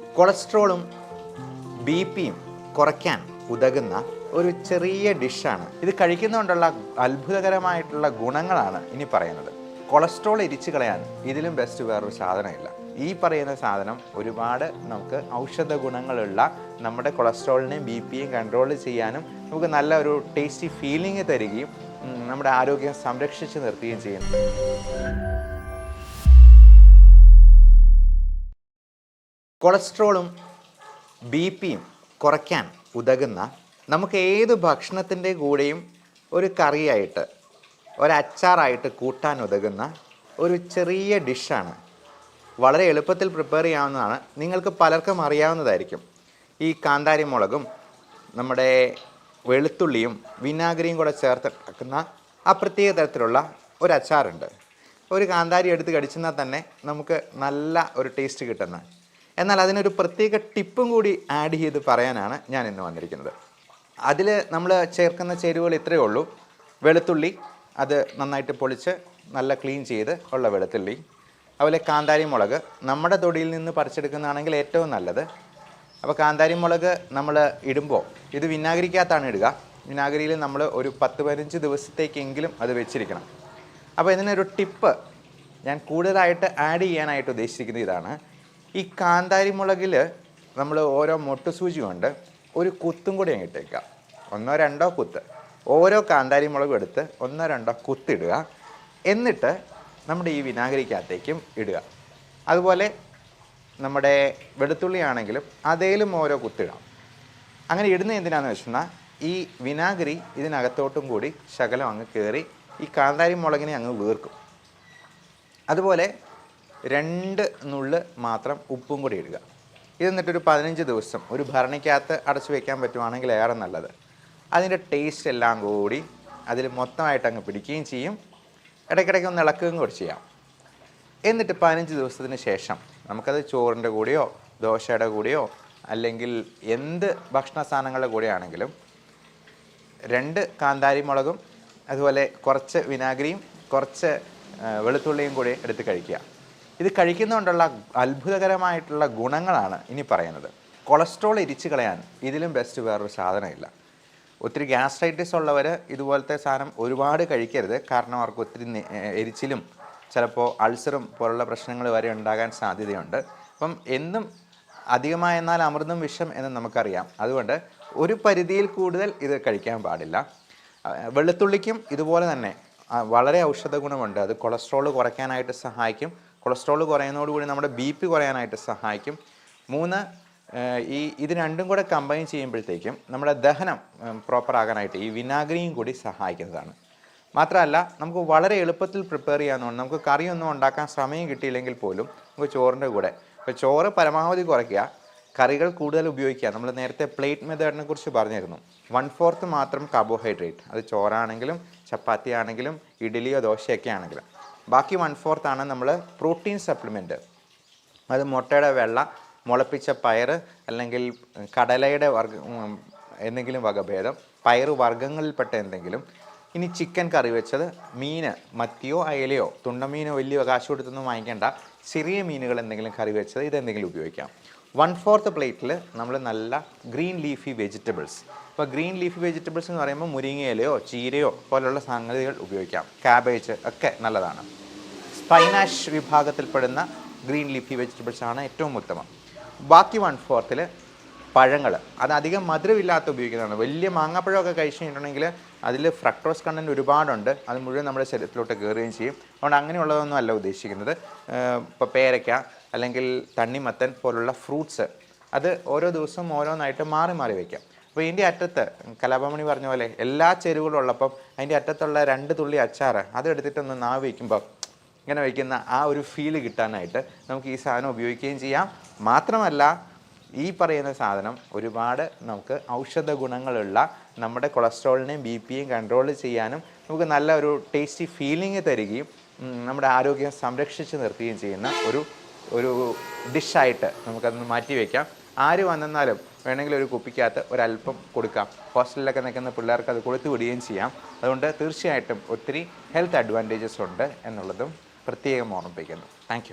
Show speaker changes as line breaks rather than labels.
കൊളസ്ട്രോളും ബി പിയും കുറയ്ക്കാൻ ഉതകുന്ന ഒരു ചെറിയ ഡിഷാണ്. ഇത് കഴിക്കുന്നതുകൊണ്ടുള്ള അത്ഭുതകരമായിട്ടുള്ള ഗുണങ്ങളാണ് ഇനി പറയുന്നത്. കൊളസ്ട്രോൾ ഇരിച്ചു കളയാൻ ഇതിലും ബെസ്റ്റ് വേറൊരു സാധനമില്ല. ഈ പറയുന്ന സാധനം ഒരുപാട് നമുക്ക് ഔഷധ ഗുണങ്ങളുള്ള നമ്മുടെ കൊളസ്ട്രോളിനെയും ബി പിയും കൺട്രോൾ ചെയ്യാനും നമുക്ക് നല്ല ഒരു ടേസ്റ്റി ഫീലിംഗ് തരികയും നമ്മുടെ ആരോഗ്യം സംരക്ഷിച്ച് നിർത്തുകയും ചെയ്യുന്നു. കൊളസ്ട്രോളും ബി പിയും കുറയ്ക്കാൻ ഉതകുന്ന നമുക്ക് ഏത് ഭക്ഷണത്തിന്റെ കൂടെയും ഒരു കറിയായിട്ട് ഒരച്ചാറായിട്ട് കൂട്ടാൻ ഉതകുന്ന ഒരു ചെറിയ ഡിഷാണ്. വളരെ എളുപ്പത്തിൽ പ്രിപ്പയർ ചെയ്യാവുന്നതാണ്. നിങ്ങൾക്ക് പലർക്കും അറിയാവുന്നതായിരിക്കും. ഈ കാന്താരി മുളകും നമ്മുടെ വെളുത്തുള്ളിയും വിനാഗിരിയും കൂടെ ചേർത്തിട്ടാക്കുന്ന ആ പ്രത്യേക തരത്തിലുള്ള ഒരു അച്ചാറുണ്ട് ഒരു കാന്താരി എടുത്ത് കടിച്ചെന്നാൽ തന്നെ നമുക്ക് നല്ല ഒരു ടേസ്റ്റ് കിട്ടുന്ന എന്നാൽ അതിനൊരു പ്രത്യേക ടിപ്പും കൂടി ആഡ് ചെയ്ത് പറയാനാണ് ഞാൻ ഇന്ന് വന്നിരിക്കുന്നത്. അതിൽ നമ്മൾ ചേർക്കുന്ന ചേരുവകൾ ഇത്രയേ ഉള്ളൂ. വെളുത്തുള്ളി അത് നന്നായിട്ട് പൊളിച്ച് നല്ല ക്ലീൻ ചെയ്ത് ഉള്ള വെളുത്തുള്ളി. അതുപോലെ കാന്താരി മുളക് നമ്മുടെ തൊടിയിൽ നിന്ന് പറിച്ചെടുക്കുന്നതാണെങ്കിൽ ഏറ്റവും നല്ലത്. അപ്പോൾ കാന്താരി മുളക് നമ്മൾ ഇടുമ്പോൾ ഇത് വിനാഗിരിക്കകത്താണ് ഇടുക. വിനാഗിരിയിൽ നമ്മൾ ഒരു പത്ത് പതിനഞ്ച് ദിവസത്തേക്കെങ്കിലും അത് വെച്ചിരിക്കണം. അപ്പോൾ ഇതിനൊരു ടിപ്പ് ഞാൻ കൂടുതലായിട്ട് ആഡ് ചെയ്യാനായിട്ട് ഉദ്ദേശിക്കുന്നത് ഇതാണ്. ഈ കാന്താരി മുളകിൽ നമ്മൾ ഓരോ മൊട്ടുസൂചി കൊണ്ട് ഒരു കുത്തും കൂടി അങ്ങ് ഇട്ടേക്കുക ഒന്നോ രണ്ടോ കുത്ത്. ഓരോ കാന്താരി മുളകും എടുത്ത് ഒന്നോ രണ്ടോ കുത്തിടുക. എന്നിട്ട് നമ്മുടെ ഈ വിനാഗിരിക്കകത്തേക്കും ഇടുക. അതുപോലെ നമ്മുടെ വെളുത്തുള്ളി ആണെങ്കിലും അതേലും ഓരോ കുത്തിടാം. അങ്ങനെ ഇടുന്ന എന്തിനാന്ന് വെച്ചാൽ ഈ വിനാഗിരി ഇതിനകത്തോട്ടും കൂടി ശകലം അങ്ങ് കയറി ഈ കാന്താരി മുളകിനെ അങ്ങ് വീർക്കും. അതുപോലെ രണ്ട് നുള്ള് മാത്രം ഉപ്പും കൂടി ഇടുക. ഇത് എന്നിട്ടൊരു പതിനഞ്ച് ദിവസം ഒരു ഭരണിക്കകത്ത് അടച്ചു വയ്ക്കാൻ പറ്റുവാണെങ്കിൽ ഏറെ നല്ലത്. അതിന്റെ ടേസ്റ്റ് എല്ലാം കൂടി അതിൽ മൊത്തമായിട്ട് അങ്ങ് പിടിക്കുകയും ചെയ്യും. ഇടയ്ക്കിടയ്ക്ക് ഒന്ന് ഇളക്കുകയും കൂടി ചെയ്യാം. എന്നിട്ട് പതിനഞ്ച് ദിവസത്തിന് ശേഷം നമുക്കത് ചോറിന്റെ കൂടെയോ ദോശയുടെ കൂടെയോ അല്ലെങ്കിൽ എന്ത് ഭക്ഷണ സാധനങ്ങളുടെ കൂടെയാണെങ്കിലും രണ്ട് കാന്താരി മുളകും അതുപോലെ കുറച്ച് വിനാഗിരിയും കുറച്ച് വെളുത്തുള്ളിയും കൂടി എടുത്ത് കഴിക്കുക. ഇത് കഴിക്കുന്നതുകൊണ്ടുള്ള അത്ഭുതകരമായിട്ടുള്ള ഗുണങ്ങളാണ് ഇനി പറയുന്നത്. കൊളസ്ട്രോൾ ഇരിച്ചു കളയാൻ ഇതിലും ബെസ്റ്റ് വേറൊരു സാധനമില്ല. ഒത്തിരി ഗ്യാസ്ട്രൈറ്റിസ് ഉള്ളവർ ഇതുപോലത്തെ സാധനം ഒരുപാട് കഴിക്കരുത്. കാരണം അവർക്ക് ഒത്തിരി എരിച്ചിലും ചിലപ്പോൾ അൾസറും പോലുള്ള പ്രശ്നങ്ങൾ വരെ ഉണ്ടാകാൻ സാധ്യതയുണ്ട്. അപ്പം എന്നും അധികമായെന്നാൽ അമൃതം വിഷം എന്ന് നമുക്കറിയാം. അതുകൊണ്ട് ഒരു പരിധിയിൽ കൂടുതൽ ഇത് കഴിക്കാൻ പാടില്ല. വെളുത്തുള്ളിക്കും ഇതുപോലെ തന്നെ വളരെ ഔഷധ ഗുണമുണ്ട് അത് കൊളസ്ട്രോൾ കുറയ്ക്കാനായിട്ട് സഹായിക്കും. കൊളസ്ട്രോൾ കുറയുന്നതോടുകൂടി നമ്മുടെ ബി പി കുറയാനായിട്ട് സഹായിക്കും. മൂന്ന് ഈ ഇത് രണ്ടും കൂടെ കമ്പൈൻ ചെയ്യുമ്പോഴത്തേക്കും നമ്മുടെ ദഹനം പ്രോപ്പർ ആകാനായിട്ട് ഈ വിനാഗിരിയും കൂടി സഹായിക്കുന്നതാണ്. മാത്രമല്ല നമുക്ക് വളരെ എളുപ്പത്തിൽ പ്രിപ്പയർ ചെയ്യാവുന്നതാണ്. നമുക്ക് കറിയൊന്നും ഉണ്ടാക്കാൻ സമയം കിട്ടിയില്ലെങ്കിൽ പോലും നമുക്ക് ചോറിന്റെ കൂടെ. ഇപ്പോൾ ചോറ് പരമാവധി കുറയ്ക്കുക. കറികൾ കൂടുതൽ ഉപയോഗിക്കുക. നമ്മൾ നേരത്തെ പ്ലേറ്റ് മെത്തേഡിനെ കുറിച്ച് പറഞ്ഞിരുന്നു. വൺ ഫോർത്ത് മാത്രം കാർബോഹൈഡ്രേറ്റ് അത് ചോറാണെങ്കിലും ചപ്പാത്തി ആണെങ്കിലും ഇഡ്ഡലിയോ ദോശയൊക്കെ ആണെങ്കിലും. ബാക്കി വൺ ഫോർത്ത് ആണ് നമ്മൾ പ്രോട്ടീൻ സപ്ലിമെന്റ് അത് മുട്ടയുടെ വെള്ള മുളപ്പിച്ച പയർ അല്ലെങ്കിൽ കടലയുടെ വർഗ എന്തെങ്കിലും വകഭേദം പയർ വർഗങ്ങളിൽപ്പെട്ട എന്തെങ്കിലും. ഇനി ചിക്കൻ കറി വെച്ചത് മീൻ മത്തിയോ അയലയോ തുണ്ടമീനോ വലിയ കാശ് കൊടുത്തൊന്നും വാങ്ങിക്കേണ്ട. ചെറിയ മീനുകൾ എന്തെങ്കിലും കറി വെച്ചത് ഇതെന്തെങ്കിലും ഉപയോഗിക്കാം. വൺ ഫോർത്ത് പ്ലേറ്റിൽ നമ്മൾ നല്ല ഗ്രീൻ ലീഫി വെജിറ്റബിൾസ് ഇപ്പോൾ ഗ്രീൻ ലീഫി വെജിറ്റബിൾസ് എന്ന് പറയുമ്പോൾ മുരിങ്ങയിലയോ ചീരയോ പോലുള്ള സംഗതികൾ ഉപയോഗിക്കാം. കാബേജ് ഒക്കെ നല്ലതാണ്. സ്പൈനാഷ് വിഭാഗത്തിൽപ്പെടുന്ന ഗ്രീൻ ലീഫി വെജിറ്റബിൾസ് ആണ് ഏറ്റവും ഉത്തമം. ബാക്കി വൺ ഫോർത്തിൽ പഴങ്ങൾ അത് അധികം മധുരമില്ലാത്ത ഉപയോഗിക്കുന്നതാണ്. വലിയ മാങ്ങാപ്പഴമൊക്കെ കഴിച്ചു കഴിഞ്ഞിട്ടുണ്ടെങ്കിൽ അതിൽ ഫ്രക്ടോസ് കണ്ടന്റ് ഒരുപാടുണ്ട്. അത് മുഴുവൻ നമ്മുടെ ശരീരത്തിലോട്ട് കയറുകയും ചെയ്യും. അതുകൊണ്ട് അങ്ങനെയുള്ളതൊന്നും അല്ല ഉദ്ദേശിക്കുന്നത്. ഇപ്പോൾ പേരയ്ക്ക അല്ലെങ്കിൽ തണ്ണിമത്തൻ പോലുള്ള ഫ്രൂട്ട്സ് അത് ഓരോ ദിവസവും ഓരോന്നായിട്ട് മാറി മാറി വയ്ക്കാം. അപ്പോൾ ഇതിന്റെ അറ്റത്ത് കലാപമണി പറഞ്ഞ പോലെ എല്ലാ ചേരുവകളും ഉള്ളപ്പം അതിന്റെ അറ്റത്തുള്ള രണ്ട് തുള്ളി അച്ചാർ അതെടുത്തിട്ടൊന്ന് നാവ് വയ്ക്കുമ്പോൾ ഇങ്ങനെ വയ്ക്കുന്ന ആ ഒരു ഫീൽ കിട്ടാനായിട്ട് നമുക്ക് ഈ സാധനം ഉപയോഗിക്കുകയും ചെയ്യാം. മാത്രമല്ല ഈ പറയുന്ന സാധനം ഒരുപാട് നമുക്ക് ഔഷധ ഗുണങ്ങളുള്ള നമ്മുടെ കൊളസ്ട്രോളിനെയും ബി പിയും കൺട്രോൾ ചെയ്യാനും നമുക്ക് നല്ല ഒരു ടേസ്റ്റി ഫീലിംഗ് തരികയും നമ്മുടെ ആരോഗ്യം സംരക്ഷിച്ച് നിർത്തുകയും ചെയ്യുന്ന ഒരു ഒരു ഡിഷായിട്ട് നമുക്കതൊന്ന് മാറ്റി വയ്ക്കാം ആര് വന്നെന്നാലും വേണമെങ്കിൽ ഒരു കുപ്പിക്കകത്ത് ഒരല്പം കൊടുക്കാം. ഹോസ്റ്റലിലൊക്കെ നിൽക്കുന്ന പിള്ളേർക്ക് അത് കൊടുത്തു വിടുകയും ചെയ്യാം. അതുകൊണ്ട് തീർച്ചയായിട്ടും ഒത്തിരി ഹെൽത്ത് അഡ്വാന്റേജസ് ഉണ്ട് എന്നുള്ളതും പ്രത്യേകം ഓർമ്മിപ്പിക്കുന്നു. താങ്ക്